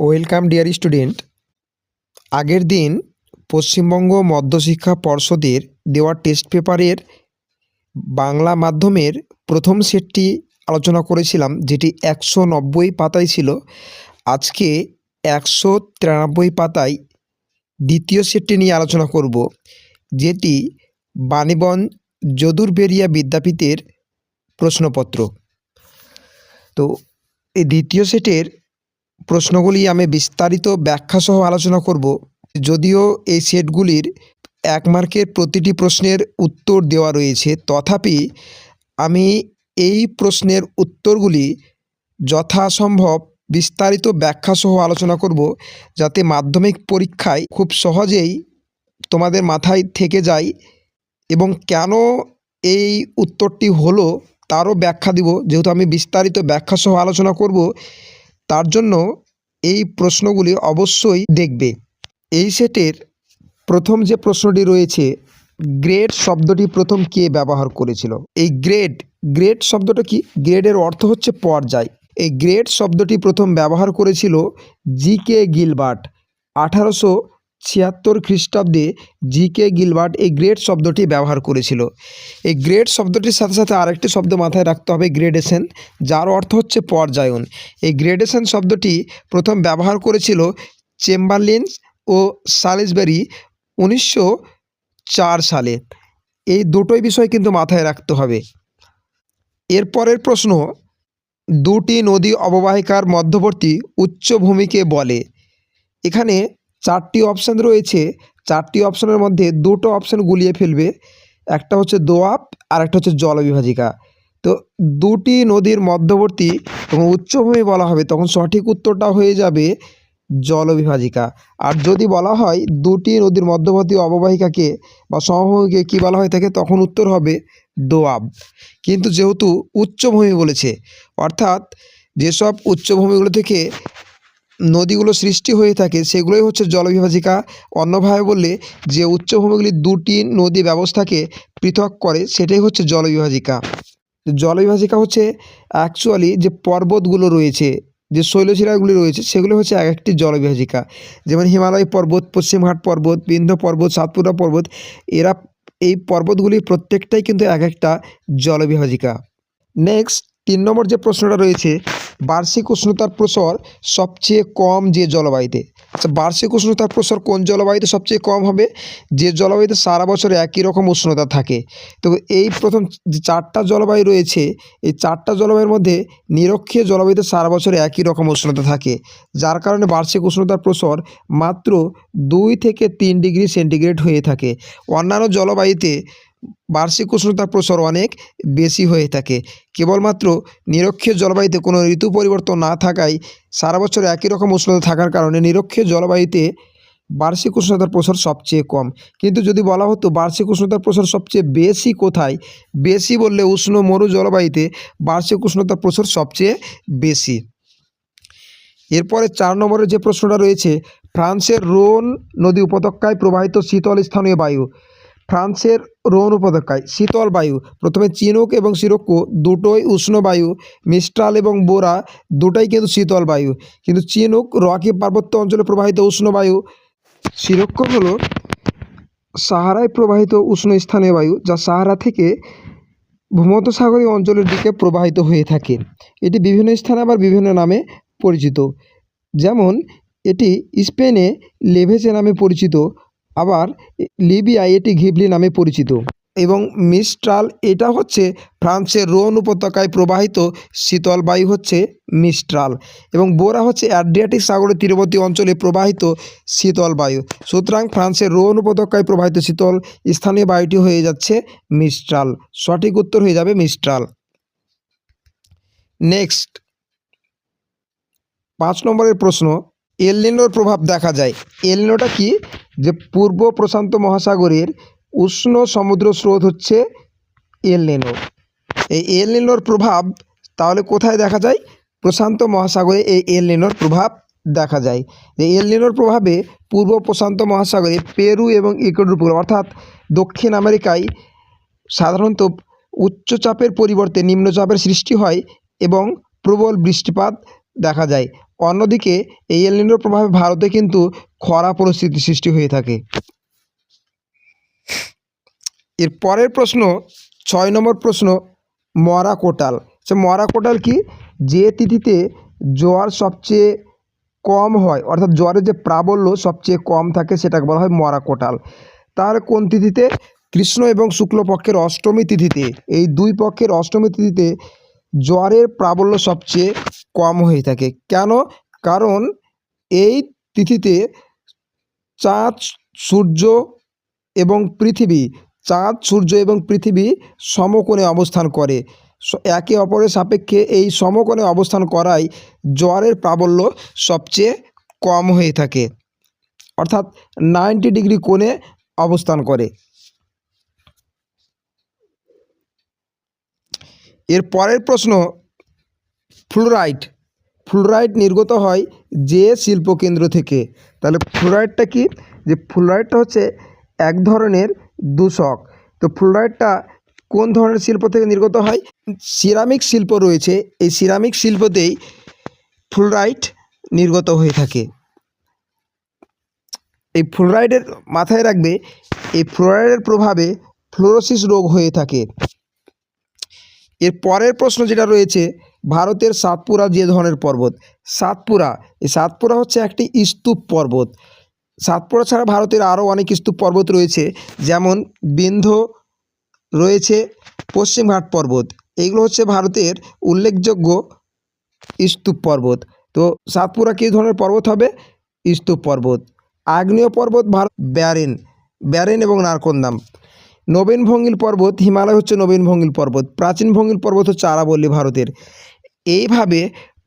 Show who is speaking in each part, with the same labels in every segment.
Speaker 1: Welcome, dear student. আগের দিন পশ্চিমবঙ্গ মধ্যশিক্ষা পর্ষদের দেওয়া টেস্ট পেপারের বাংলা মাধ্যমের প্রথম সেটটি আলোচনা করেছিলাম, যেটি একশো নব্বই পাতায় ছিল। আজকে একশো তিরানব্বই পাতায় দ্বিতীয় সেটটি নিয়ে আলোচনা করব, যেটি বাণীবন যদুর্বেরিয়া বিদ্যাপীঠের প্রশ্নপত্র। তো, এই দ্বিতীয় সেটের প্রশ্নগুলি আমি বিস্তারিত ব্যাখ্যাসহ আলোচনা করব। যদিও এই সেটগুলির এক মার্কের প্রতিটি প্রশ্নের উত্তর দেওয়া রয়েছে, তথাপি আমি এই প্রশ্নের উত্তরগুলি যথাসম্ভব বিস্তারিত ব্যাখ্যাসহ আলোচনা করব, যাতে মাধ্যমিক পরীক্ষায় খুব সহজেই তোমাদের মাথায় থেকে যায় এবং কেন এই উত্তরটি হলো তারও ব্যাখ্যা দিব। যেহেতু আমি বিস্তারিত ব্যাখ্যাসহ আলোচনা করব তার জন্য এই প্রশ্নগুলি অবশ্যই দেখবে। এই সেটের প্রথম যে প্রশ্নটি রয়েছে, গ্রেড শব্দটি প্রথম কে ব্যবহার করেছিল? এই গ্রেড গ্রেড শব্দটা কি? গ্রেডের অর্থ হচ্ছে পর্যায়। এই গ্রেড শব্দটি প্রথম ব্যবহার করেছিল জি কে গিলবার্ট, আঠারোশো ছিয়াত্তর খ্রিস্টাব্দে জি কে গিলবার্ট এই গ্রেড শব্দটি ব্যবহার করেছিল। এই গ্রেড শব্দটির সাথে সাথে আরেকটি শব্দ মাথায় রাখতে হবে, গ্রেডেশন, যার অর্থ হচ্ছে পর্যায়ন। এই গ্রেডেশন শব্দটি প্রথম ব্যবহার করেছিল চেম্বারলিন্স ও সালিসবেরি উনিশশো চার সালে। এই দুটোই বিষয় কিন্তু মাথায় রাখতে হবে। এরপরের প্রশ্ন, দুটি নদী অববাহিকার মধ্যবর্তী উচ্চভূমিকে বলে। এখানে চারটি অপশান রয়েছে। চারটি অপশানের মধ্যে দুটো অপশান গুলিয়ে ফেলবে। একটা হচ্ছে দোয়াব আর একটা হচ্ছে জলবিভাজিকা তো দুটি নদীর মধ্যবর্তী এবং উচ্চভূমি বলা হবে, তখন সঠিক উত্তরটা হয়ে যাবে জলবিভাজিকা আর যদি বলা হয় দুটি নদীর মধ্যবর্তী অববাহিকাকে বা সমভূমিকে কী বলা হয়ে থাকে, তখন উত্তর হবে দোয়াব। কিন্তু যেহেতু উচ্চভূমি বলেছে, অর্থাৎ যেসব উচ্চভূমিগুলো থেকে নদীগুলো সৃষ্টি হয়ে থাকে, সেগুলোই হচ্ছে জলবিভাজিকা। অন্যভাবে বললে যে উচ্চভূমিগুলি দুটি নদী ব্যবস্থাকে পৃথক করে, সেটাই হচ্ছে জলবিভাজিকা। জলবিভাজিকা হচ্ছে অ্যাকচুয়ালি যে পর্বতগুলো রয়েছে, যে শৈলশিরাগুলি রয়েছে, সেগুলো হচ্ছে এক একটি জলবিভাজিকা। যেমন হিমালয় পর্বত পশ্চিমঘাট পর্বত, বিন্ধ্য পর্বত, সাতপুরা পর্বত, এরা এই পর্বতগুলি প্রত্যেকটাই কিন্তু এক একটা জলবিভাজিকা। নেক্সট তিন নম্বর যে প্রশ্নটা রয়েছে বার্ষিক উষ্ণতার প্রসর সবচেয়ে কম যে জলবায়ুতে। আচ্ছা বার্ষিক উষ্ণতার প্রসর কোন জলবায়ুতে সবচেয়ে কম হবে? যে জলবায়ুতে সারা বছর একই রকম উষ্ণতা থাকে। তো এই প্রথম চারটা জলবায়ু রয়েছে, এই চারটা জলবায়ুর মধ্যে নিরক্ষীয় জলবায়ুতে সারা বছর একই রকম উষ্ণতা থাকে। যার কারণে বার্ষিক উষ্ণতার প্রসর মাত্র দুই থেকে তিন ডিগ্রি সেন্টিগ্রেড হয়ে থাকে। অন্যান্য জলবায়ুতে বার্ষিক উষ্ণতার প্রসর অনেক বেশি হয়ে থাকে। কেবলমাত্র নিরক্ষীয় জলবায়ুতে কোনো ঋতু পরিবর্তন না থাকায় সারা বছর একই রকম উষ্ণতা থাকার কারণে নিরক্ষীয় জলবায়ুতে বার্ষিক উষ্ণতার প্রসার সবচেয়ে কম। কিন্তু যদি বলা হতো বার্ষিক উষ্ণতার প্রসার সবচেয়ে বেশি কোথায়, বেশি বললে উষ্ণ মরু জলবায়ুতে বার্ষিক উষ্ণতার প্রসার সবচেয়ে বেশি। এরপরে চার নম্বরের যে প্রশ্নটা রয়েছে, ফ্রান্সের রোন নদী উপত্যকায় প্রবাহিত শীতল স্থানীয় বায়ু। ফ্রান্সের রোন উপত্যকায় শীতল বায়ু, প্রথমে চিনুক এবং সিরক্কো দুটোই উষ্ণ বায়ু মিস্ট্রাল এবং বোরা, দুটোই কিন্তু শীতল বায়ু। কিন্তু চিনুক রকি পার্বত্য অঞ্চলে প্রবাহিত উষ্ণ বায়ু সিরক্কো হলো সাহারায় প্রবাহিত উষ্ণ স্থানীয় বায়ু, যা সাহারা থেকে ভূমধ্যসাগরীয় অঞ্চলের দিকে প্রবাহিত হয়ে থাকে। এটি বিভিন্ন স্থানে আবার বিভিন্ন নামে পরিচিত। যেমন, এটি স্পেনে লেভেসে নামে পরিচিত। আবার লিবিয়ায় এটি ঘিবলি নামে পরিচিত। এবং মিস্ট্রাল, এটা হচ্ছে ফ্রান্সের রোন উপত্যকায় প্রবাহিত শীতল বায়ু হচ্ছে মিস্ট্রাল। এবং বোরা হচ্ছে অ্যাড্রিয়াটিক সাগরের তীরবর্তী অঞ্চলে প্রবাহিত শীতল বায়ু। সুতরাং ফ্রান্সের রোন উপত্যকায় প্রবাহিত শীতল স্থানীয় বায়ুটি হয়ে যাচ্ছে মিস্ট্রাল। সঠিক উত্তর হয়ে যাবে মিস্ট্রাল। নেক্সট। পাঁচ নম্বরের প্রশ্ন, এলনিনোর প্রভাব দেখা যায়। এলনিনোটা কি? যে পূর্ব প্রশান্ত মহাসাগরের উষ্ণ সমুদ্র স্রোত হচ্ছে এলনিনো এই এলনিনোর প্রভাব তাহলে কোথায় দেখা যায়? প্রশান্ত মহাসাগরে এই এলনিনোর প্রভাব দেখা যায়। যে এলনিনোর প্রভাবে পূর্ব প্রশান্ত মহাসাগরে পেরু এবং ইকুয়েডর অর্থাৎ দক্ষিণ আমেরিকায় সাধারণত উচ্চচাপের পরিবর্তে নিম্নচাপের সৃষ্টি হয় এবং প্রবল বৃষ্টিপাত দেখা যায়। অন্যদিকে এই এলনিনোর প্রভাবে ভারতে কিন্তু খরা পরিস্থিতি সৃষ্টি হয়ে থাকে। এর পরের প্রশ্ন, ছয় নম্বর প্রশ্ন মরা কোটাল সে মরা কোটাল কি? যে তিথিতে জোয়ার সবচেয়ে কম হয়, অর্থাৎ জ্বরের যে প্রাবল্য সবচেয়ে কম থাকে সেটাকে বলা হয় মরা কোটাল তার কোন তিথিতে? কৃষ্ণ এবং শুক্লপক্ষের অষ্টমী তিথিতে। এই দুই পক্ষের অষ্টমী তিথিতে জ্বরের প্রাবল্য সবচেয়ে কম হয়ে থাকে। কেন? কারণ এই তিথিতে চাঁদ, সূর্য এবং পৃথিবী, চাঁদ, সূর্য এবং পৃথিবী সমকোণে অবস্থান করে। একে অপরের সাপেক্ষে এই সমকোণে অবস্থান করায় জ্বরের প্রাবল্য সবচেয়ে কম হয়ে থাকে। অর্থাৎ নাইনটি ডিগ্রি কোণে অবস্থান করে। এর পরের প্রশ্ন ফ্লোরাইড ফ্লোরাইড নির্গত হয় যে শিল্পকেন্দ্র থেকে। তাহলে ফ্লোরাইডটা কি? যে ফ্লোরাইডটা হচ্ছে এক ধরনের দূষক। তো ফ্লোরাইডটা কোন ধরনের শিল্প থেকে নির্গত হয়? সিরামিক শিল্প রয়েছে। এই সিরামিক শিল্পতেই ফ্লোরাইড নির্গত হয়ে থাকে। এই ফ্লোরাইডের মাথায় রাখবে, এই ফ্লোরাইডের প্রভাবে ফ্লোরোসিস রোগ হয়ে থাকে। এর পরের প্রশ্ন যেটা রয়েছে ভারতের সাতপুরা যে ধরনের পর্বত, সাতপুরা, এই সাতপুরা হচ্ছে একটি স্তূপ পর্বত। সাতপুরা ছাড়া ভারতের আরও অনেক স্তূপ পর্বত রয়েছে, যেমন বিন্ধ রয়েছে পশ্চিমঘাট পর্বত। এইগুলো হচ্ছে ভারতের উল্লেখযোগ্য স্তূপ পর্বত। তো সাতপুরা কী ধরনের পর্বত হবে? স্তূপ পর্বত। আগ্নেয় পর্বত ভারত, ব্যারেন ব্যারেন এবং নারকন্দাম। নবীন ভঙ্গিল পর্বত, হিমালয় হচ্ছে নবীন ভঙ্গিল পর্বত। প্রাচীন ভঙ্গিল পর্বত হচ্ছে আরাবল্লী ভারতের। এইভাবে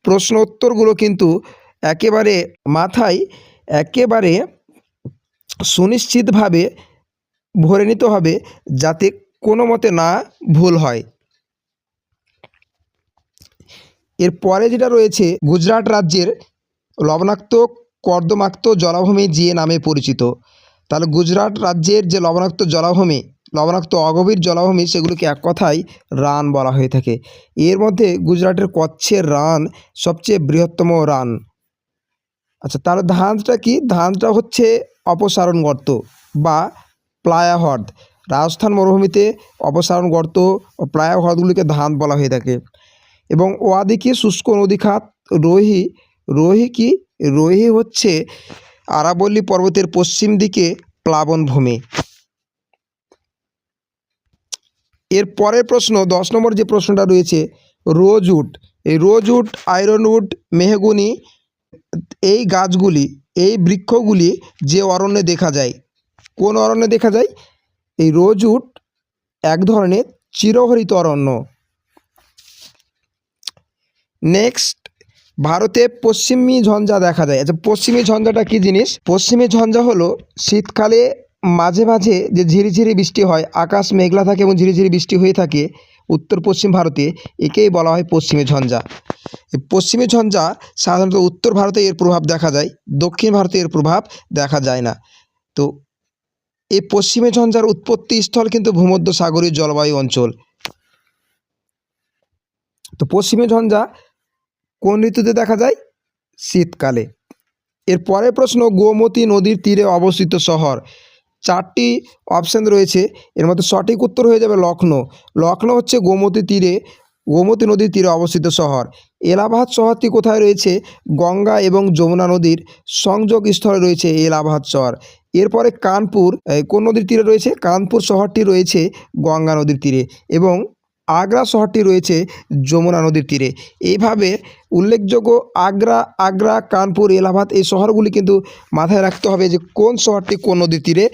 Speaker 1: প্রশ্ন উত্তরগুলো কিন্তু একেবারে মাথায় একেবারে সুনিশ্চিতভাবে ভরে নিতে হবে যাতে কোনো মতে না ভুল হয়। এর পরে যেটা রয়েছে, গুজরাট রাজ্যের লবণাক্ত কর্দমাক্ত জলাভূমি যে নামে পরিচিত। তাহলে গুজরাট রাজ্যের যে লবণাক্ত জলাভূমি লবণাক্ত অগভীর জলাভূমি সেগুলোকে এক কথায় রান বলা হয়ে থাকে। এর মধ্যে গুজরাটের কচ্ছের রান সবচেয়ে বৃহত্তম রান। আচ্ছা তার ধানটা কি? ধানটা হচ্ছে অপসারণ গর্ত বা প্লায়া হ্রদ। রাজস্থান মরুভূমিতে অপসারণ গর্ত ও প্লায়া হ্রদগুলিকে ধান বলা হয়ে থাকে। এবং ওয়াদিকে শুষ্ক নদী খাত? রোহি রোহি কি? রোহি হচ্ছে আরাবল্লী পর্বতের পশ্চিম দিকে প্লাবনভূমি। এর পরের প্রশ্ন, দশ নম্বর যে প্রশ্নটা রয়েছে, রোজ রোজউড এই রোজউড আয়রনউড মেহগুনি, এই গাছগুলি, এই বৃক্ষগুলি যে অরণ্যে দেখা যায়। কোন অরণ্যে দেখা যায়? এই রোজ রোজউড এক ধরনের চিরহরিত অরণ্য। নেক্সট ভারতে পশ্চিমী ঝঞ্ঝা দেখা যায়। আচ্ছা পশ্চিমী ঝঞ্ঝাটা কী জিনিস? পশ্চিমী ঝঞ্ঝা হলো শীতকালে মাঝে মাঝে যে ঝিরিঝিরি বৃষ্টি হয়, আকাশ মেঘলা থাকে এবং ঝিরিঝিরি বৃষ্টি হয়ে থাকে উত্তর পশ্চিম ভারতে, একেই বলা হয় পশ্চিমী ঝঞ্ঝা। পশ্চিমী ঝঞ্ঝা সাধারণত উত্তর ভারতে এর প্রভাব দেখা যায়, দক্ষিণ ভারতে এর প্রভাব দেখা যায় না। তো এই পশ্চিমী ঝঞ্ঝার উৎপত্তি স্থল কিন্তু ভূমধ্য সাগরীয় জলবায়ু অঞ্চল। তো পশ্চিমী ঝঞ্ঝা কোন ঋতুতে দেখা যায়? শীতকালে। এর পরের প্রশ্ন, গোমতী নদীর তীরে অবস্থিত শহর। চারটি অপশান রয়েছে। এর মধ্যে সঠিক উত্তর হয়ে যাবে লখনৌ। লখনৌ হচ্ছে গোমতী তীরে, গোমতী নদীর তীরে অবস্থিত শহর। এলাহাবাদ শহরটি কোথায় রয়েছে? গঙ্গা এবং যমুনা নদীর সংযোগ স্থলে রয়েছে এলাহাবাদ শহর। এরপরে কানপুর কোন নদীর তীরে রয়েছে? কানপুর শহরটি রয়েছে গঙ্গা নদীর তীরে এবং আগ্রা শহরটি রয়েছে যমুনা নদীর তীরে। এইভাবে উল্লেখযোগ্য আগ্রা আগ্রা, কানপুর, এলাহাবাদ এই শহরগুলি কিন্তু মাথায় রাখতে হবে যে কোন শহরটি কোন নদীর তীরে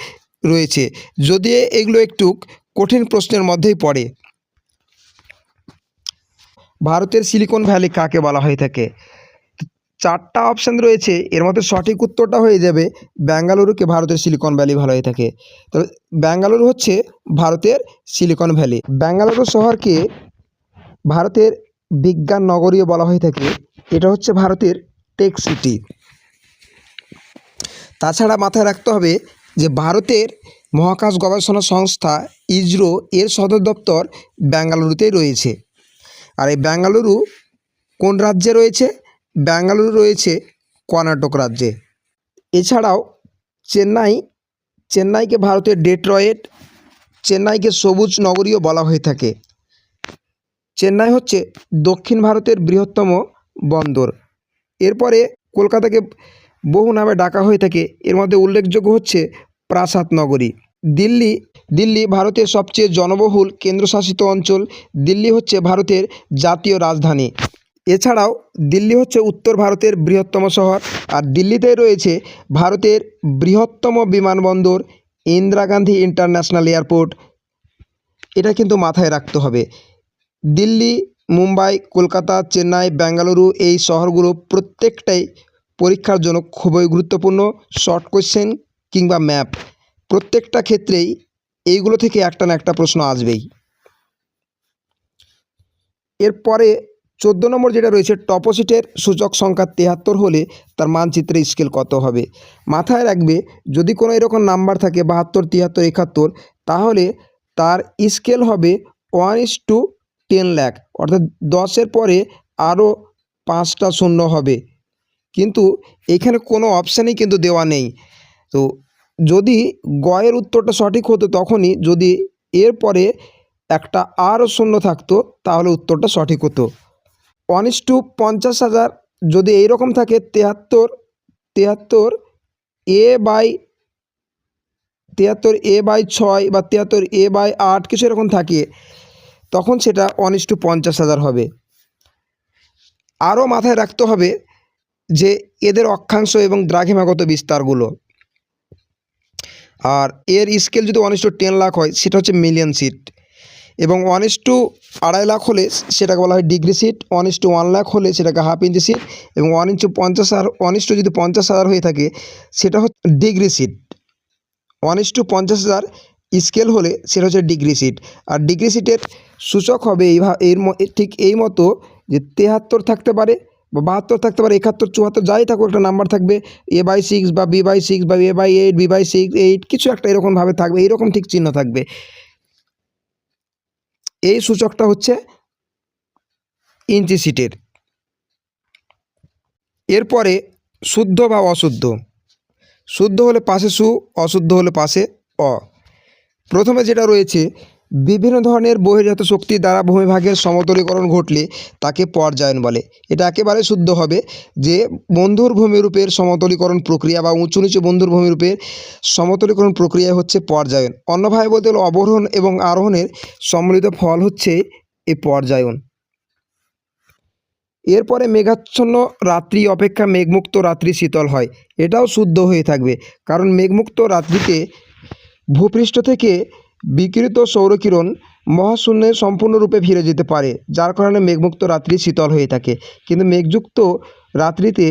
Speaker 1: রয়েছে। যদি এগুলো একটু কঠিন প্রশ্নের মধ্যেই পড়ে। ভারতের সিলিকন ভ্যালি কাকে বলা হয়ে থাকে? চারটা অপশান রয়েছে। এর মধ্যে সঠিক উত্তরটা হয়ে যাবে ব্যাঙ্গালুরুকে ভারতের সিলিকন ভ্যালি ভালো হয়ে থাকে। তবে ব্যাঙ্গালুরু হচ্ছে ভারতের সিলিকন ভ্যালি ব্যাঙ্গালুরু শহরকে ভারতের বিজ্ঞান নগরীও বলা হয়ে থাকে। এটা হচ্ছে ভারতের টেক সিটি তাছাড়া মাথায় রাখতে হবে যে ভারতের মহাকাশ গবেষণা সংস্থা ইসরো এর সদর দপ্তর বেঙ্গালুরুতেই রয়েছে। আর এই বেঙ্গালুরু কোন রাজ্যে রয়েছে? ব্যাঙ্গালুরু রয়েছে কর্ণাটক রাজ্যে। এছাড়াও চেন্নাই, চেন্নাইকে ভারতের ডেট্রয়েট, চেন্নাইকে সবুজ নগরীও বলা হয়ে থাকে। চেন্নাই হচ্ছে দক্ষিণ ভারতের বৃহত্তম বন্দর। এরপরে কলকাতাকে বহু নামে ডাকা হয়ে থাকে। এর মধ্যে উল্লেখযোগ্য হচ্ছে প্রাসাদ নগরী। দিল্লি দিল্লি ভারতের সবচেয়ে জনবহুল কেন্দ্রশাসিত অঞ্চল। দিল্লি হচ্ছে ভারতের জাতীয় রাজধানী। এছাড়াও দিল্লি হচ্ছে উত্তর ভারতের বৃহত্তম শহর। আর দিল্লিতে রয়েছে ভারতের বৃহত্তম বিমানবন্দর ইন্দিরা গান্ধী ইন্টারন্যাশনাল এয়ারপোর্ট। এটা কিন্তু মাথায় রাখতে হবে। দিল্লি, মুম্বাই, কলকাতা, চেন্নাই, বেঙ্গালুরু এই শহরগুলো প্রত্যেকটাই পরীক্ষার জন্য খুবই গুরুত্বপূর্ণ শর্ট কোশ্চেন কিংবা ম্যাপ। প্রত্যেকটা ক্ষেত্রেই এইগুলো থেকে একটা না একটা প্রশ্ন আসবেই। এরপরে চোদ্দ নম্বর যেটা রয়েছে, টপোসিটের সূচক সংখ্যা তেহাত্তর হলে তার মানচিত্রের স্কেল কত হবে? মাথায় রাখবে, যদি কোনো এরকম নাম্বার থাকে, বাহাত্তর তিয়াত্তর একাত্তর, তাহলে তার স্কেল হবে one is to ten lakh অর্থাৎ দশের পরে আরও পাঁচটা শূন্য হবে। কিন্তু এখানে কোনো অপশানই কিন্তু দেওয়া নেই। তো যদি গয়ের উত্তরটা সঠিক হতো তখনই, যদি এরপরে একটা আরও শূন্য থাকতো, তাহলে উত্তরটা সঠিক হতো। ওয়ান ইস টু পঞ্চাশ হাজার, যদি এইরকম থাকে তেহাত্তর তেহাত্তর এ বাই, তেহাত্তর এ বাই ছয় বা তেহাত্তর এ বাই আট কিছু এরকম থাকে, তখন সেটা ওয়ান ইস টু পঞ্চাশ হাজার হবে। আরও মাথায় রাখতে হবে যে এদের অক্ষাংশ এবং দ্রাঘিমাগত বিস্তারগুলো। আর এর স্কেল যদি one is to ten lakh হয়, সেটা হচ্ছে মিলিয়ন সিট এবং ওয়ান ইস টু আড়াই লাখ হলে সেটাকে বলা হয় degree sheet one is to one lakh হলে সেটাকে হাফ ইঞ্চি সিট এবং ওয়ান ইঞ্চু পঞ্চাশ হাজার ওয়ান ইস টু যদি পঞ্চাশ হাজার হয়ে থাকে, সেটা হচ্ছে degree sheet one is to পঞ্চাশ হাজার স্কেল হলে সেটা হচ্ছে ডিগ্রি সিট আর ডিগ্রি সিটের সূচক হবে এই এর ঠিক এই মতো যে তেহাত্তর থাকতে পারে বা বাহাত্তর থাকতে পারে, একাত্তর, চুয়াত্তর যাই থাকুক, একটা নাম্বার থাকবে এ বাই সিক্স বা বি বাই সিক্স বা A by eight B by six eight কিছু একটা এরকমভাবে থাকবে, এইরকম ঠিক চিহ্ন থাকবে। এই সূচকটা হচ্ছে ইঞ্চি সিটের। এরপরে শুদ্ধ বা অশুদ্ধ। শুদ্ধ হলে পাশে সু, অশুদ্ধ হলে পাশে অ। প্রথমে যেটা রয়েছে বিভিন্ন ধরনের বহির্জাত শক্তি দ্বারা ভূমিভাগের সমতলীকরণ ঘটলে তাকে পর্যায়ন বলে। এটা একেবারে শুদ্ধ হবে যে বন্ধুর ভূমিরূপের সমতলীকরণ প্রক্রিয়া বা উঁচু নিচু বন্ধুর ভূমিরূপের সমতলীকরণ প্রক্রিয়া হচ্ছে পর্যায়ন। অন্যভাবে বলতে গেলে অবরোহণ এবং আরোহণের সম্মিলিত ফল হচ্ছে এই পর্যায়ন। এরপরে মেঘাচ্ছন্ন রাত্রি অপেক্ষা মেঘমুক্ত রাত্রি শীতল হয়। এটাও শুদ্ধ হয়ে থাকবে। কারণ মেঘমুক্ত রাত্রিতে ভূপৃষ্ঠ থেকে বিকিরিত সৌরকিরণ মহাশূন্যে সম্পূর্ণরূপে ফিরে যেতে পারে, যার কারণে মেঘমুক্ত রাত্রি শীতল হয়ে থাকে। কিন্তু মেঘযুক্ত রাত্রিতে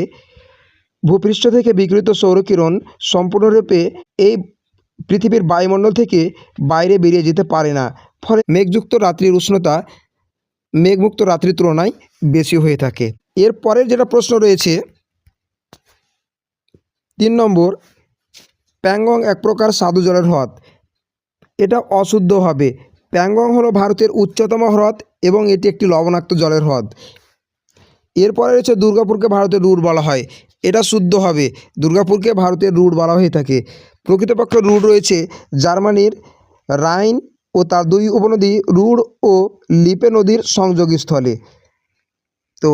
Speaker 1: ভূপৃষ্ঠ থেকে বিকৃত সৌরকিরণ সম্পূর্ণরূপে এই পৃথিবীর বায়ুমণ্ডল থেকে বাইরে বেরিয়ে যেতে পারে না। ফলে মেঘযুক্ত রাত্রির উষ্ণতা মেঘমুক্ত রাত্রির তুলনায় বেশি হয়ে থাকে। এর পরের যেটা প্রশ্ন রয়েছে, তিন নম্বর, প্যাংগং এক প্রকার স্বাদু জলের হ্রদ। এটা অশুদ্ধ হবে। প্যাংগং হলো ভারতের উচ্চতম হ্রদ এবং এটি একটি লবণাক্ত জলের হ্রদ। এরপরে রয়েছে দুর্গাপুরকে ভারতের রুট বলা হয়। এটা শুদ্ধ হবে। দুর্গাপুরকে ভারতের রুট বলা হয়ে থাকে। প্রকৃতপক্ষে রুট রয়েছে জার্মানির রাইন ও তার দুই উপনদী রুড ও লিপে নদীর সংযোগস্থলে। তো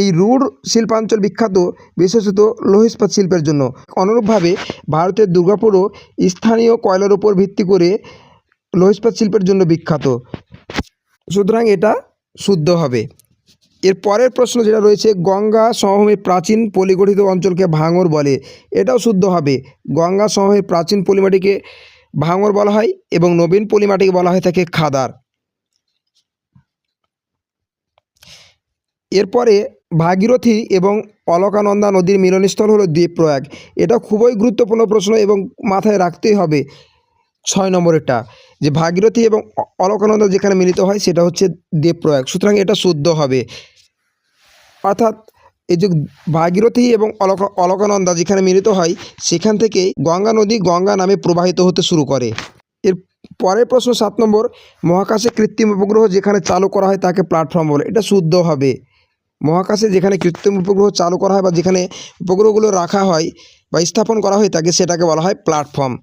Speaker 1: এই রুড শিল্পাঞ্চল বিখ্যাত, বিশেষত লৌহ ইস্পাত শিল্পের জন্য। অনুরূপভাবে ভারতের দুর্গাপুরও স্থানীয় কয়লার উপর ভিত্তি করে লৌহ ইস্পাত শিল্পের জন্য বিখ্যাত। সুতরাং এটা শুদ্ধ হবে। এর পরের প্রশ্ন যেটা রয়েছে, গঙ্গা সমভূমির প্রাচীন পলিগঠিত অঞ্চলকে ভাঙর বলে। এটাও শুদ্ধ হবে। গঙ্গা সমভূমির প্রাচীন পলিমাটিকে ভাঙর বলা হয় এবং নবীন পলিমাটিকে বলা হয়ে থাকে খাদার। এরপরে ভাগীরথী এবং অলকানন্দা নদীর মিলনস্থল হলো দ্বীপপ্রয়াগ। এটা খুবই গুরুত্বপূর্ণ প্রশ্ন এবং মাথায় রাখতেই হবে ছয় নম্বরেরটা, যে ভাগীরথী এবং অলকানন্দা যেখানে মিলিত হয় সেটা হচ্ছে দেবপ্রয়াগ সুতরাং এটা শুদ্ধ হবে। অর্থাৎ এই যে ভাগীরথী এবং অলক, অলকানন্দা যেখানে মিলিত হয়, সেখান থেকেই গঙ্গা নদী গঙ্গা নামে প্রবাহিত হতে শুরু করে। এর পরের প্রশ্ন সাত নম্বর, মহাকাশে কৃত্রিম উপগ্রহ যেখানে চালু করা হয় তাকে প্ল্যাটফর্ম বলে। এটা শুদ্ধ হবে। মহাকাশে যেখানে কৃত্রিম উপগ্রহ চালু করা হয় বা যেখানে উপগ্রহগুলো রাখা হয় বা স্থাপন করা হয়, তাকে সেটাকে বলা হয় প্ল্যাটফর্ম।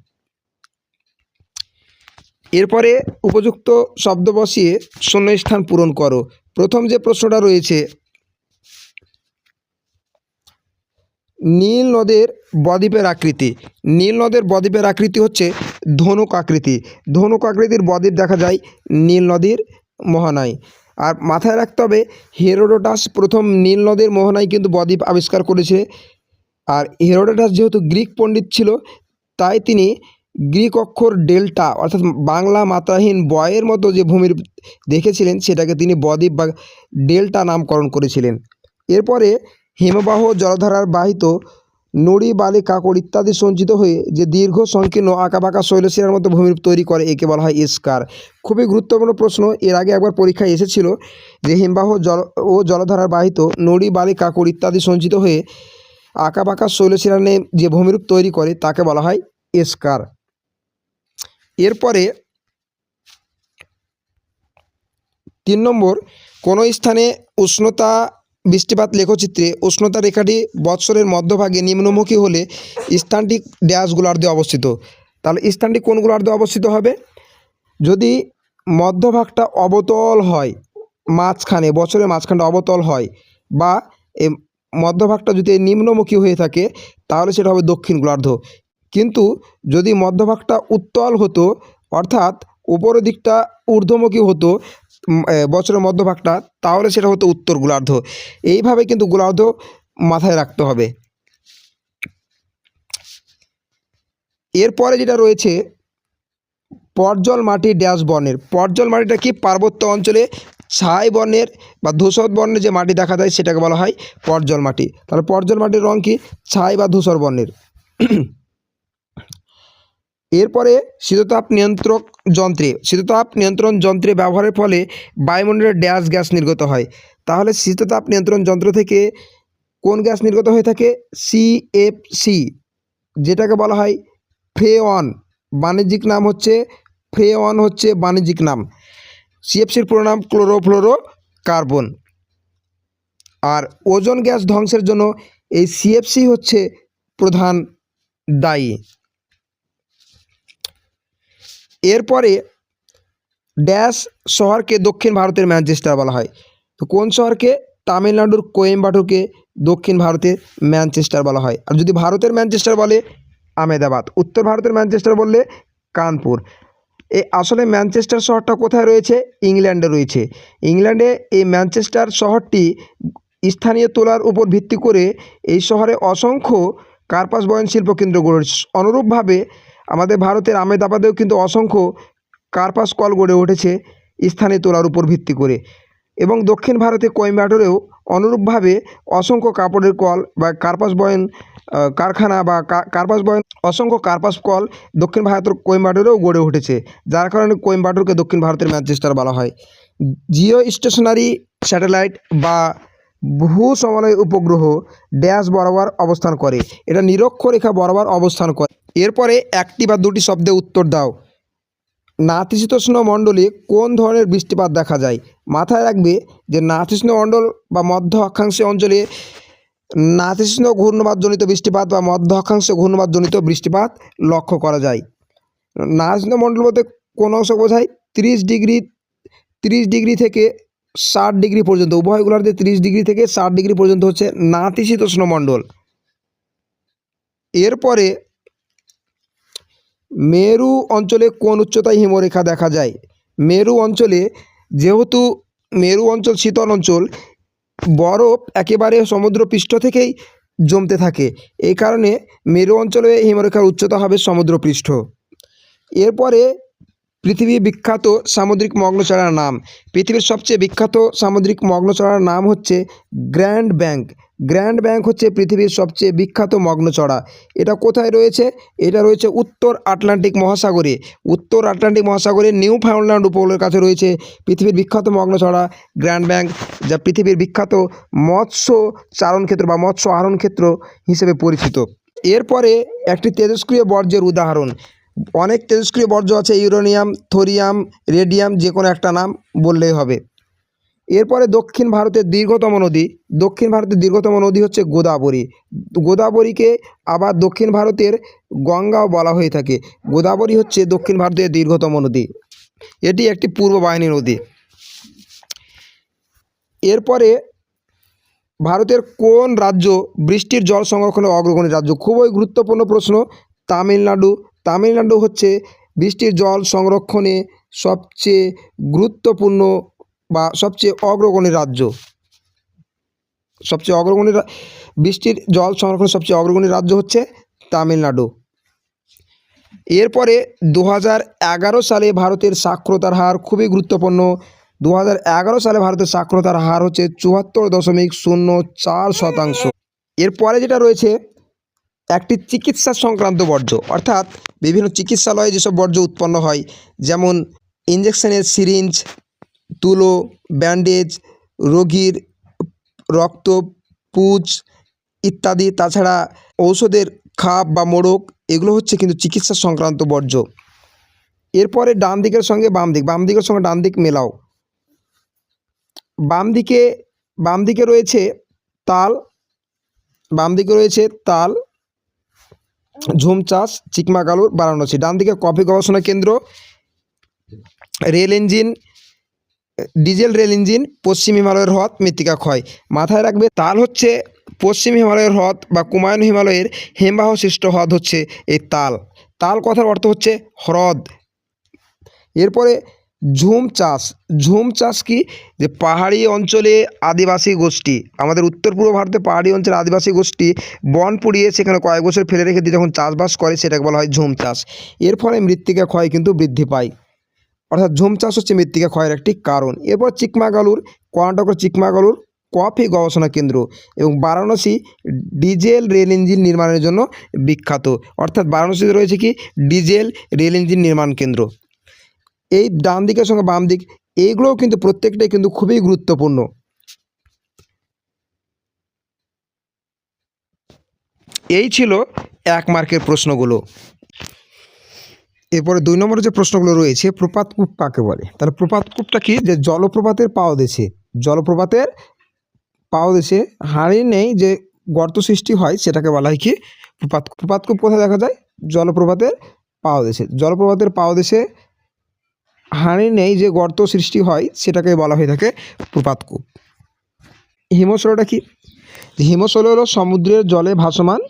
Speaker 1: এরপরে উপযুক্ত শব্দ বসিয়ে শূন্যস্থান পূরণ করো। প্রথম যে প্রশ্নটা রয়েছে, নীল নদের বদ্বীপের আকৃতি। নীল নদের বদ্বীপের আকৃতি হচ্ছে ধনুক আকৃতি। ধনুক আকৃতির বদ্বীপ দেখা যায় নীল নদীর মোহনায়। আর মাথায় রাখতে হবে হেরোডোটাস প্রথম নীল নদের মোহনায় কিন্তু বদ্বীপ আবিষ্কার করেছে। আর হেরোডোটাস যেহেতু গ্রিক পণ্ডিত ছিল, তাই তিনি গ্রিক অক্ষর ডেল্টা অর্থাৎ বাংলা মাত্রাহীন বয়ের মতো যে ভূমির দেখেছিলেন, সেটাকে তিনি বদ্বীপ বা ডেল্টা নামকরণ করেছিলেন। এরপরে হিমবাহ জলধারার বাহিত নুড়ি, বালি, কাকড় ইত্যাদি সঞ্চিত হয়ে যে দীর্ঘ, সংকীর্ণ, আঁকাবাঁকা শৈলশিরার মতো ভূমিরূপ তৈরি করে, একে বলা হয় ইস্কার। খুবই গুরুত্বপূর্ণ প্রশ্ন, এর আগে একবার পরীক্ষায় এসেছিল যে হিমবাহ জল ও জলধারার বাহিত নুড়ি, বালি, কাকড় ইত্যাদি সঞ্চিত হয়ে আঁকাবাঁকা শৈলশিরা নিয়ে যে ভূমিরূপ তৈরি করে, তাকে বলা হয় এস্কার এরপরে তিন নম্বর, কোনো স্থানে উষ্ণতা বৃষ্টিপাত লেখচিত্রে উষ্ণতা রেখাটি বৎসরের মধ্যভাগে নিম্নমুখী হলে স্থানটি ড্যাশ গোলার্ধে অবস্থিত। তাহলে স্থানটি কোন গোলার্ধে অবস্থিত হবে? যদি মধ্যভাগটা অবতল হয়, মাঝখানে, বছরের মাঝখানটা অবতল হয় বা মধ্যভাগটা যদি নিম্নমুখী হয়ে থাকে, তাহলে সেটা হবে দক্ষিণ গোলার্ধ কিন্তু যদি মধ্যভাগটা উত্তল হতো, অর্থাৎ উপরের দিকটা ঊর্ধ্বমুখী হতো বছরের মধ্যভাগটা, তাহলে সেটা হতো উত্তর গোলার্ধ। এইভাবে কিন্তু গোলার্ধ মাথায় রাখতে হবে। এরপরে যেটা রয়েছে, পর্জল মাটি ড্যাশ বর্ণের। পর্জল মাটিটা কি? পার্বত্য অঞ্চলে ছাই বর্ণের বা ধূসর বর্ণের যে মাটি দেখা যায়, সেটাকে বলা হয় পর্জল মাটি। তাহলে পর্জল মাটির রং কি? ছাই বা ধূসর বর্ণের। এরপরে শীততাপ নিয়ন্ত্রক যন্ত্রে, শীততাপ নিয়ন্ত্রণ যন্ত্রে ব্যবহারের ফলে বায়ুমণ্ডলে ড্যাশ গ্যাস নির্গত হয়। তাহলে শীততাপ নিয়ন্ত্রণ যন্ত্র থেকে কোন গ্যাস নির্গত হয়ে থাকে? সিএফসি যেটাকে বলা হয় ফ্রেওয়ান বাণিজ্যিক নাম হচ্ছে ফ্রেওয়ান হচ্ছে বাণিজ্যিক নাম। সিএফসির পুরো নাম ক্লোরোফ্লোরো কার্বন আর ওজন গ্যাস ধ্বংসের জন্য এই সিএফসি হচ্ছে প্রধান দায়ী। এরপরে ড্যাশ শহরকে দক্ষিণ ভারতের ম্যানচেস্টার বলা হয়। তো কোন শহরকে? তামিলনাড়ুর কোয়েম্বাটুরকে দক্ষিণ ভারতের ম্যানচেস্টার বলা হয়। আর যদি ভারতের ম্যানচেস্টার বলে, আমেদাবাদ। উত্তর ভারতের ম্যানচেস্টার বললে, কানপুর। এই আসলে ম্যানচেস্টার শহরটা কোথায় রয়েছে? ইংল্যান্ডে রয়েছে। ইংল্যান্ডে এই ম্যানচেস্টার শহরটি স্থানীয় তোলার উপর ভিত্তি করে এই শহরে অসংখ্য কার্পাস বয়ন শিল্প কেন্দ্র গড়ে অনুরূপভাবে আমাদের ভারতের আমেদাবাদেও কিন্তু অসংখ্য কার্পাস কল গড়ে উঠেছে স্থানীয় তোলার উপর ভিত্তি করে। এবং দক্ষিণ ভারতে কোয়েম্বাটোরেও অনুরূপভাবে অসংখ্য কাপড়ের কল বা কার্পাস বয়ন কারখানা বা কার্পাস বয়ন, অসংখ্য কার্পাস কল দক্ষিণ ভারতের কোয়েম্বাটোরেও গড়ে উঠেছে, যার কারণে কোয়েম্বাটোরকে দক্ষিণ ভারতের ম্যানচেস্টার বলা হয়। জিও স্টেশনারি স্যাটেলাইট বা ভূ সমলয় উপগ্রহ ড্যাশ বরাবর অবস্থান করে। এটা নিরক্ষরেখা বরাবর অবস্থান করে। এরপরে একটি বা দুটি শব্দে উত্তর দাও। নাতিশীতোষ্ণ মণ্ডলে কোন ধরনের বৃষ্টিপাত দেখা যায়? মাথায় রাখবে যে নাতিশীতোষ্ণ মণ্ডল বা মধ্য অক্ষাংশ অঞ্চলে নাতিশীতোষ্ণ ঘূর্ণবাদজনিত বৃষ্টিপাত বা মধ্য অক্ষাংশ ঘূর্ণবাদজনিত বৃষ্টিপাত লক্ষ্য করা যায়। নাতিশীতোষ্ণ মণ্ডল বলতে কোন অংশ বোঝায়? তিরিশ ডিগ্রি তিরিশ ডিগ্রি থেকে ষাট ডিগ্রি পর্যন্ত উভয়গুলোতে তিরিশ ডিগ্রি থেকে ষাট ডিগ্রি পর্যন্ত হচ্ছে নাতিশীতোষ্ণ মণ্ডল এরপরে মেরু অঞ্চলে কোন উচ্চতায় হিমরেখা দেখা যায়? মেরু অঞ্চলে যেহেতু মেরু অঞ্চল শীতল অঞ্চল, বরফ একেবারে সমুদ্রপৃষ্ঠ থেকেই জমতে থাকে। এই কারণে মেরু অঞ্চলে হিমরেখার উচ্চতা হবে সমুদ্রপৃষ্ঠ। এরপরে পৃথিবী বিখ্যাত সামুদ্রিক মগ্নচড়ার নাম। পৃথিবীর সবচেয়ে বিখ্যাত সামুদ্রিক মগ্নচড়ার নাম হচ্ছে গ্র্যান্ড ব্যাংক। গ্র্যান্ড ব্যাংক হচ্ছে পৃথিবীর সবচেয়ে বিখ্যাত মগ্নচড়া। এটা কোথায় রয়েছে? এটা রয়েছে উত্তর আটলান্টিক মহাসাগরে। উত্তর আটলান্টিক মহাসাগরে নিউ ফাউন্ডল্যান্ড উপকূলের কাছে রয়েছে পৃথিবীর বিখ্যাত মগ্নচড়া গ্র্যান্ড ব্যাংক, যা পৃথিবীর বিখ্যাত মৎস্য চারণ ক্ষেত্র বা মৎস্য আহরণ ক্ষেত্র হিসেবে পরিচিত। এরপরে একটি তেজস্ক্রিয় বর্জ্যের উদাহরণ। অনেক তেজস্ক্রিয় বর্জ্য আছে, ইউরেনিয়াম, থোরিয়াম, রেডিয়াম যে কোনো একটা নাম বললেই হবে। এরপরে দক্ষিণ ভারতের দীর্ঘতম নদী। দক্ষিণ ভারতের দীর্ঘতম নদী হচ্ছে গোদাবরী। গোদাবরীকে আবার দক্ষিণ ভারতের গঙ্গাও বলা হয়ে থাকে। গোদাবরী হচ্ছে দক্ষিণ ভারতের দীর্ঘতম নদী। এটি একটি পূর্ব বাহিনী নদী। এরপরে ভারতের কোন রাজ্য বৃষ্টির জল সংরক্ষণে অগ্রগণী রাজ্য? খুবই গুরুত্বপূর্ণ প্রশ্ন। তামিলনাড়ু তামিলনাড়ু হচ্ছে বৃষ্টির জল সংরক্ষণে সবচেয়ে গুরুত্বপূর্ণ বা সবচেয়ে অগ্রগণী রাজ্য। সবচেয়ে অগ্রগণী বৃষ্টির জল সংরক্ষণে সবচেয়ে অগ্রগণী রাজ্য হচ্ছে তামিলনাড়ু। এরপরে দু সালে ভারতের সাক্ষরতার হার খুবই গুরুত্বপূর্ণ। দু সালে ভারতের সাক্ষরতার হার হচ্ছে চুয়াত্তর দশমিক শূন্য চার শতাংশ। এরপরে যেটা রয়েছে, একটি চিকিৎসা সংক্রান্ত বর্জ্য। অর্থাৎ বিভিন্ন চিকিৎসালয়ে যেসব বর্জ্য উৎপন্ন হয়, যেমন ইঞ্জেকশনের সিরিঞ্জ তুলো ব্যান্ডেজ রোগীর রক্ত, পুজ ইত্যাদি। তাছাড়া ঔষধের খাপ বা মোড়ক, এগুলো হচ্ছে কিন্তু চিকিৎসা সংক্রান্ত বর্জ্য। এরপরে ডান দিকের সঙ্গে বাম দিক। বাম দিকের সঙ্গে ডান দিক মেলাও। বাম দিকে বাম দিকে রয়েছে তাল। বাম দিকে রয়েছে তাল। ঝুম চাষ চিকমাগালুর বারাণসী। ডান দিকে কফি গবেষণা কেন্দ্র, rail engine, diesel rail engine, পশ্চিম হিমালয়ের হ্রদ, মৃত্তিকা ক্ষয়। মাথায় রাখবে, তাল হচ্ছে পশ্চিম হিমালয়ের হ্রদ বা কুমায়ুন হিমালয়ের হিমবাহ সৃষ্ট হ্রদ হচ্ছে এই তাল। তাল কথার অর্থ হচ্ছে হ্রদ। এরপরে ঝুম চাষ। ঝুম চাষ কি? যে পাহাড়ি অঞ্চলে আদিবাসী গোষ্ঠী, আমাদের উত্তর পূর্ব ভারতে পাহাড়ি অঞ্চলে আদিবাসী গোষ্ঠী বন পুড়িয়ে সেখানে কয়েক বছর ফেলে রেখে দিয়ে যখন চাষবাস করে, সেটাকে বলা হয় ঝুম চাষ। এর ফলে মৃত্তিকা ক্ষয় কিন্তু বৃদ্ধি পায়। অর্থাৎ ঝুম চাষ হচ্ছে মৃত্তিকা ক্ষয়ের একটি কারণ। এরপর চিকমাগালুর, কর্ণাটকের চিকমাগালুর কফি গবেষণা কেন্দ্র এবং বারাণসী ডিজেল রেল ইঞ্জিন নির্মাণের জন্য বিখ্যাত। অর্থাৎ বারাণসীতে রয়েছে কি? ডিজেল রেল ইঞ্জিন নির্মাণ কেন্দ্র। এই ডান দিকের সঙ্গে বাম দিক, এইগুলোও কিন্তু প্রত্যেকটাই কিন্তু খুবই গুরুত্বপূর্ণ। এই ছিল এক মার্কের প্রশ্নগুলো। এরপরে দুই নম্বরে যে প্রশ্নগুলো রয়েছে প্রপাতকূপ কাকে বলে? তাহলে প্রপাতকূপটা কি? যে জলপ্রপাতের পাদদেশে জলপ্রপাতের পাদদেশে হাঁড়ি নেই যে গর্ত সৃষ্টি হয়, সেটাকে বলা হয় কি? প্রপাত প্রপাতকূপ কোথায় দেখা যায়? জলপ্রপাতের পাদদেশে জলপ্রপাতের পাদদেশে হাঁড়ি নেই যে গর্ত সৃষ্টি হয়, সেটাকে বলা হয়ে থাকে প্রপাতকূপ হিমশৈলটা কি? হিমশৈল হলো সমুদ্রের জলে ভাসমান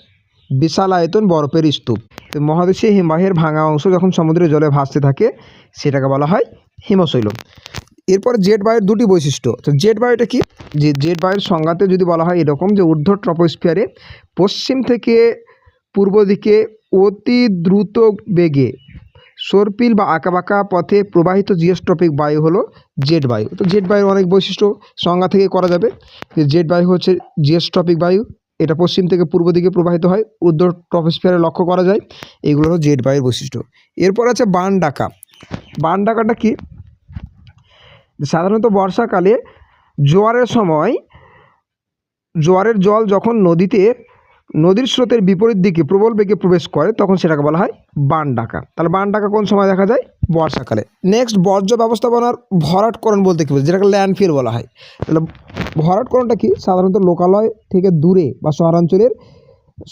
Speaker 1: বিশাল আয়তন বরফের স্তূপ। তো মহাদেশীয় হিমবাহের ভাঙা অংশ যখন সমুদ্রের জলে ভাসতে থাকে, সেটাকে বলা হয় হিমশৈল। এরপর জেট বায়ুর দুটি বৈশিষ্ট্য। তো জেট বায়ুটা কি? যে জেট বায়ুর সংজ্ঞাতে যদি বলা হয় এরকম যে ঊর্ধ্ব ট্রপোস্ফিয়ারে পশ্চিম থেকে পূর্ব দিকে অতি দ্রুত বেগে সর্পিল বা আঁকাবাঁকা পথে প্রবাহিত জিওস্ট্রপিক বায়ু হলো জেট বায়ু। তো জেট বায়ুর অনেক বৈশিষ্ট্য সংজ্ঞা থেকে করা যাবে। যে জেট বায়ু হচ্ছে জিওস্ট্রপিক বায়ু, এটা পশ্চিম থেকে পূর্ব দিকে প্রবাহিত হয়, উত্তর ট্রপোস্ফিয়ারে লক্ষ্য করা যায়। এগুলো হলো জেট বায়ুর বৈশিষ্ট্য। এরপর আছে বান ডাকা। বান ডাকাটা কি? সাধারণত বর্ষাকালে জোয়ারের সময়, জোয়ারের জল যখন নদীতে নদীর স্রোতের বিপরীত দিকে প্রবল বেগে প্রবেশ করে, তখন সেটাকে বলা হয় বান ডাকা। তাহলে বান ডাকা কোন সময় দেখা যায়? বর্ষাকালে। নেক্সট বর্জ্য ব্যবস্থাপনার ভরাটকরণ বলতে কী বোঝায়? যেটাকে ল্যান্ডফিল বলা হয়। তাহলে ভরাটকরণটা কি? সাধারণত লোকালয় থেকে দূরে বা শহরাঞ্চলের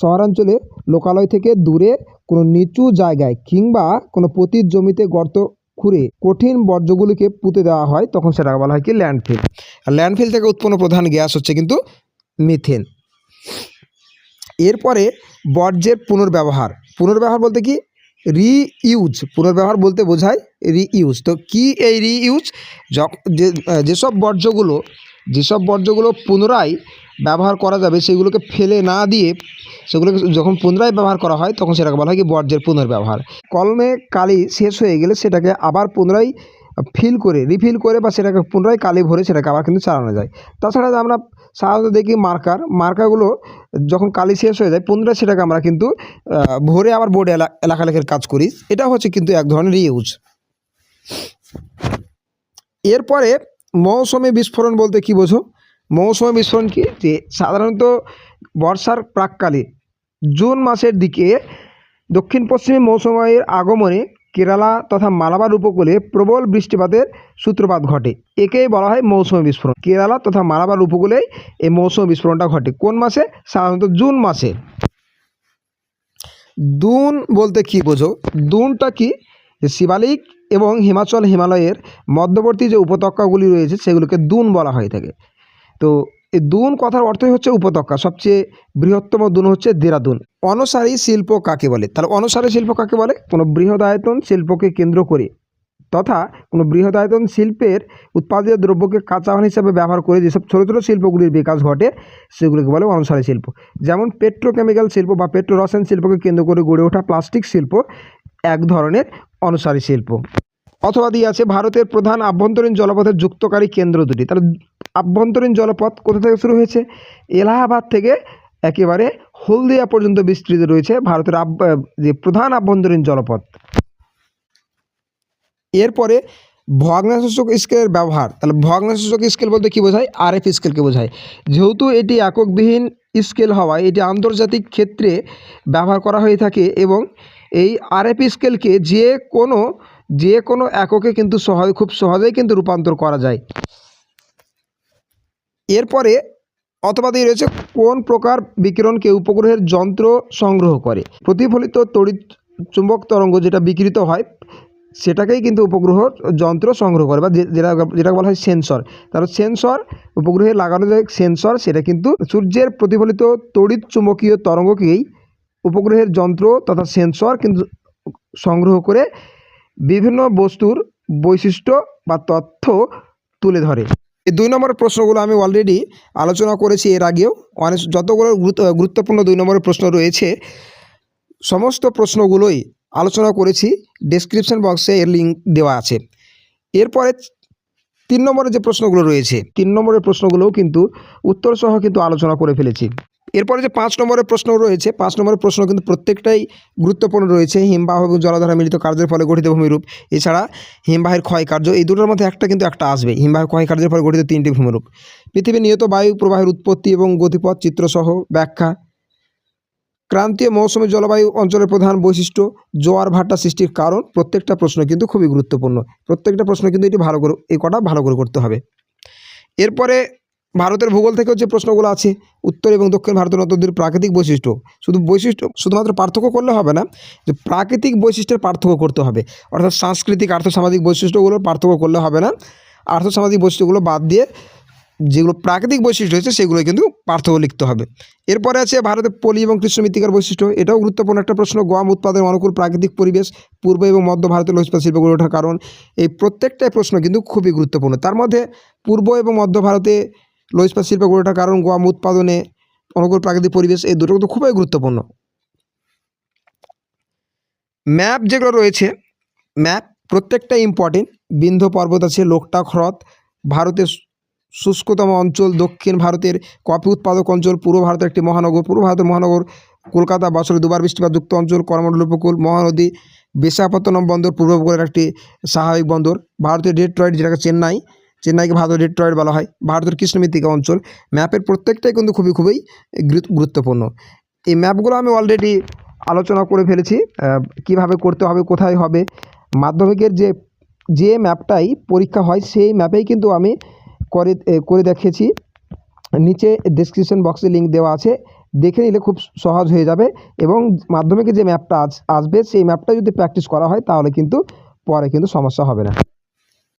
Speaker 1: শহরাঞ্চলে লোকালয় থেকে দূরে কোনো নিচু জায়গায় কিংবা কোনো পতিত জমিতে গর্ত খুঁড়ে কঠিন বর্জ্যগুলিকে পুঁতে দেওয়া হয়, তখন সেটাকে বলা হয় কি ল্যান্ডফিল আর ল্যান্ডফিল থেকে উৎপন্ন প্রধান গ্যাস হচ্ছে কিন্তু মিথেন এরপরে বর্জ্যের পুনর্ব্যবহার। পুনর্ব্যবহার বলতে কি? রিইউজ পুনর্ব্যবহার বলতে বোঝায় রিইউজ তো কি এই রিইউজ যে, যেসব বর্জ্যগুলো যেসব বর্জ্যগুলো পুনরায় ব্যবহার করা যাবে, সেগুলোকে ফেলে না দিয়ে সেগুলোকে যখন পুনরায় ব্যবহার করা হয়, তখন সেটাকে বলা হয় কি? বর্জ্যের পুনর্ব্যবহার। কলমে কালি শেষ হয়ে গেলে সেটাকে আবার পুনরায় ফিল করে রিফিল করে বা সেটাকে পুনরায় কালি ভরে সেটাকে আবার কিন্তু চালানো যায়। তাছাড়া আমরা সাধারণত দেখি মার্কার। মার্কারগুলো যখন কালি শেষ হয়ে যায়, পুনরায় সেটাকে আমরা কিন্তু ভরে আবার বোর্ডে লেখালেখির কাজ করি। এটা হচ্ছে কিন্তু এক ধরনের ইউজ এরপরে মৌসুমি বিস্ফোরণ বলতে কি বোঝো? মৌসুমি বিস্ফোরণ কি? যে সাধারণত বর্ষার প্রাককালে জুন মাসের দিকে দক্ষিণ পশ্চিমে মৌসুমাইয়ের আগমনে কেরালা তথা মালাবার উপকূলে প্রবল বৃষ্টিপাতের সূত্রপাত ঘটে। একেই বলা হয় মৌসুমী বিস্ফোরণ। কেরালা তথা মালাবার উপকূলেই এই মৌসুমী বিস্ফোরণটা ঘটে। কোন মাসে? সাধারণত জুন মাসে। দুন বলতে কি বোঝো? দুনটা কি? শিবালিক এবং হিমাচল হিমালয়ের মধ্যবর্তী যে উপত্যকাগুলি রয়েছে, সেগুলোকে দুন বলা হয়ে থাকে। তো এই দুন কথার অর্থই হচ্ছে উপত্যকা। সবচেয়ে বৃহত্তম দুন হচ্ছে দেরাদুন। অনসারী শিল্প কাকে বলে? তাহলে অনসারী শিল্প কাকে বলে? কোনো বৃহদায়তন শিল্পকে কেন্দ্র করে তথা কোনো বৃহদায়তন শিল্পের উৎপাদিত দ্রব্যকে কাঁচা মাল হিসাবে ব্যবহার করে যেসব ছোটো ছোটো শিল্পগুলির বিকাশ ঘটে, সেগুলিকে বলে অনসারী শিল্প। যেমন পেট্রোকেমিক্যাল শিল্প বা পেট্রো রসায়ন শিল্পকে কেন্দ্র করে গড়ে ওঠা প্লাস্টিক শিল্প এক ধরনের অনুসারী শিল্প। অথবা দিয়ে আছে, ভারতের প্রধান আভ্যন্তরীণ জলপথের যুক্তকারী কেন্দ্র দুটি। তাহলে আভ্যন্তরীণ জলপথ কোথা থেকে শুরু হয়েছে? এলাহাবাদ থেকে একেবারে হলদিয়া পর্যন্ত বিস্তৃত রয়েছে ভারতের যে প্রধান আভ্যন্তরীণ জলপথ। এরপরে ভগ্নাংশক স্কেলের ব্যবহার। তাহলে ভগ্নাংশক স্কেল বলতে কী বোঝায়? আরএফ স্কেলকে বোঝায়। যেহেতু এটি এককবিহীন স্কেল হওয়ায়, এটি আন্তর্জাতিক ক্ষেত্রে ব্যবহার করা হয়ে থাকে এবং এই আর আরএফ স্কেলকে যে কোনো যে কোনো এককে কিন্তু সহজ খুব সহজেই কিন্তু রূপান্তর করা যায়। এরপরে অথবা দিয়ে রয়েছে কোন প্রকার বিকিরণকে উপগ্রহের যন্ত্র সংগ্রহ করে? প্রতিফলিত তড়িৎ চুম্বক তরঙ্গ যেটা বিকৃত হয়, সেটাকেই কিন্তু উপগ্রহ যন্ত্র সংগ্রহ করে বা যেটা যেটা বলা হয় সেন্সর। তার সেন্সর, উপগ্রহে লাগানো যে সেন্সর, সেটা কিন্তু সূর্যের প্রতিফলিত তড়িৎ চুম্বকীয় তরঙ্গকেই উপগ্রহের যন্ত্র তথা সেন্সর কিন্তু সংগ্রহ করে বিভিন্ন বস্তুর বৈশিষ্ট্য বা তথ্য তুলে ধরে। এই দুই নম্বরের প্রশ্নগুলো আমি অলরেডি আলোচনা করেছি এর আগেও। অনেক যতগুলো গুরুত্ব- গুরুত্বপূর্ণ দুই নম্বরের প্রশ্ন রয়েছে, সমস্ত প্রশ্নগুলোই আলোচনা করেছি ডেসক্রিপশন বক্সে এর লিঙ্ক দেওয়া আছে। এরপরে তিন নম্বরের যে প্রশ্নগুলো রয়েছে, তিন নম্বরের প্রশ্নগুলোও কিন্তু উত্তরসহ কিন্তু আলোচনা করে ফেলেছি। এরপরে যে পাঁচ নম্বরের প্রশ্ন রয়েছে, পাঁচ নম্বরের প্রশ্ন কিন্তু প্রত্যেকটাই গুরুত্বপূর্ণ রয়েছে, হিমবাহ এবং জলাধারা মিলিত কার্যের ফলে গঠিত ভূমিরূপ। এছাড়া হিমবাহের ক্ষয় কার্য, এই দুটোর মধ্যে একটা কিন্তু একটা আসবে, হিমবাহের ক্ষয় কার্যের ফলে গঠিত তিনটি ভূমিরূপ। পৃথিবীর নিয়ত বায়ু, প্রবাহের উৎপত্তি এবং গতিপথ, চিত্রসহ ব্যাখ্যা। ক্রান্তীয় মৌসুমী জলবায়ু অঞ্চলের প্রধান বৈশিষ্ট্য, জোয়ার ভাটা সৃষ্টির কারণ, প্রত্যেকটা প্রশ্ন কিন্তু খুবই গুরুত্বপূর্ণ। প্রত্যেকটা প্রশ্ন কিন্তু এটি ভালো করে, এই কটা ভালো করে করতে হবে। এরপরে ভারতের ভূগোল থেকেও যে প্রশ্নগুলো আছে, উত্তর এবং দক্ষিণ ভারতের নদীর প্রাকৃতিক বৈশিষ্ট্য, শুধু বৈশিষ্ট্য, শুধুমাত্র পার্থক্য করলে হবে না, যে প্রাকৃতিক বৈশিষ্ট্যের পার্থক্য করতে হবে। অর্থাৎ সাংস্কৃতিক আর্থসামাজিক বৈশিষ্ট্যগুলোর পার্থক্য করলে হবে না। আর্থসামাজিক বৈশিষ্ট্যগুলো বাদ দিয়ে যেগুলো প্রাকৃতিক বৈশিষ্ট্য রয়েছে সেগুলো কিন্তু পার্থক্য লিখতে হবে। এরপরে আছে ভারতের পলি এবং কৃষ্ণ মৃত্তিকার বৈশিষ্ট্য। এটাও গুরুত্বপূর্ণ একটা প্রশ্ন গম উৎপাদনের অনুকূল প্রাকৃতিক পরিবেশ, পূর্ব এবং মধ্য ভারতের লোহ ইস্পাত শিল্প গড়ে ওঠার কারণ। এই প্রত্যেকটাই প্রশ্ন কিন্তু খুবই গুরুত্বপূর্ণ। তার মধ্যে পূর্ব এবং মধ্য ভারতে লোহ ইস্পাত শিল্প গড়ে ওঠার কারণ গম উৎপাদনে অনুকূল প্রাকৃতিক পরিবেশ, এই দুটো কিন্তু খুবই গুরুত্বপূর্ণ। ম্যাপ যেগুলো রয়েছে, ম্যাপ প্রত্যেকটা ইম্পর্টেন্ট বিন্ধ্য পর্বত আছে, লোকটাক হ্রদ, ভারতের শুষ্কতম অঞ্চল, দক্ষিণ ভারতের কফি উৎপাদক অঞ্চল, পূর্ব ভারতের একটি মহানগর, পূর্ব ভারতের মহানগর, কলকাতা, বছরে দুবার বৃষ্টিপাতযুক্ত অঞ্চল করমণ্ডল উপকূল মহানদী, বিশাখাপত্তনম বন্দর, পূর্ব উপকূলের একটি স্বাভাবিক বন্দর, ভারতের ডেট্রয়েড যেটাকে চেন্নাই চেন্নাইকে ভারতের ডেট্রয়েড বলা হয়। ভারতের কৃষ্ণমৃত্তিকা অঞ্চল। ম্যাপের প্রত্যেকটাই কিন্তু খুবই খুবই গুরুত্বপূর্ণ। এই ম্যাপগুলো আমি অলরেডি আলোচনা করে ফেলেছি কীভাবে করতে হবে, কোথায় হবে। মাধ্যমিকের যে যে ম্যাপটাই পরীক্ষা হয়, সেই ম্যাপেই কিন্তু আমি করে করে দেখেছি। নিচে ডেসক্রিপশন বক্সে লিঙ্ক দেওয়া আছে। দেখে নিলে খুব সহজ হয়ে যাবে এবং মাধ্যমিকে যে ম্যাপটা আস- আসবে, সেই ম্যাপটা যদি প্র্যাকটিস করা হয়, তাহলে কিন্তু পরে কিন্তু সমস্যা হবে না।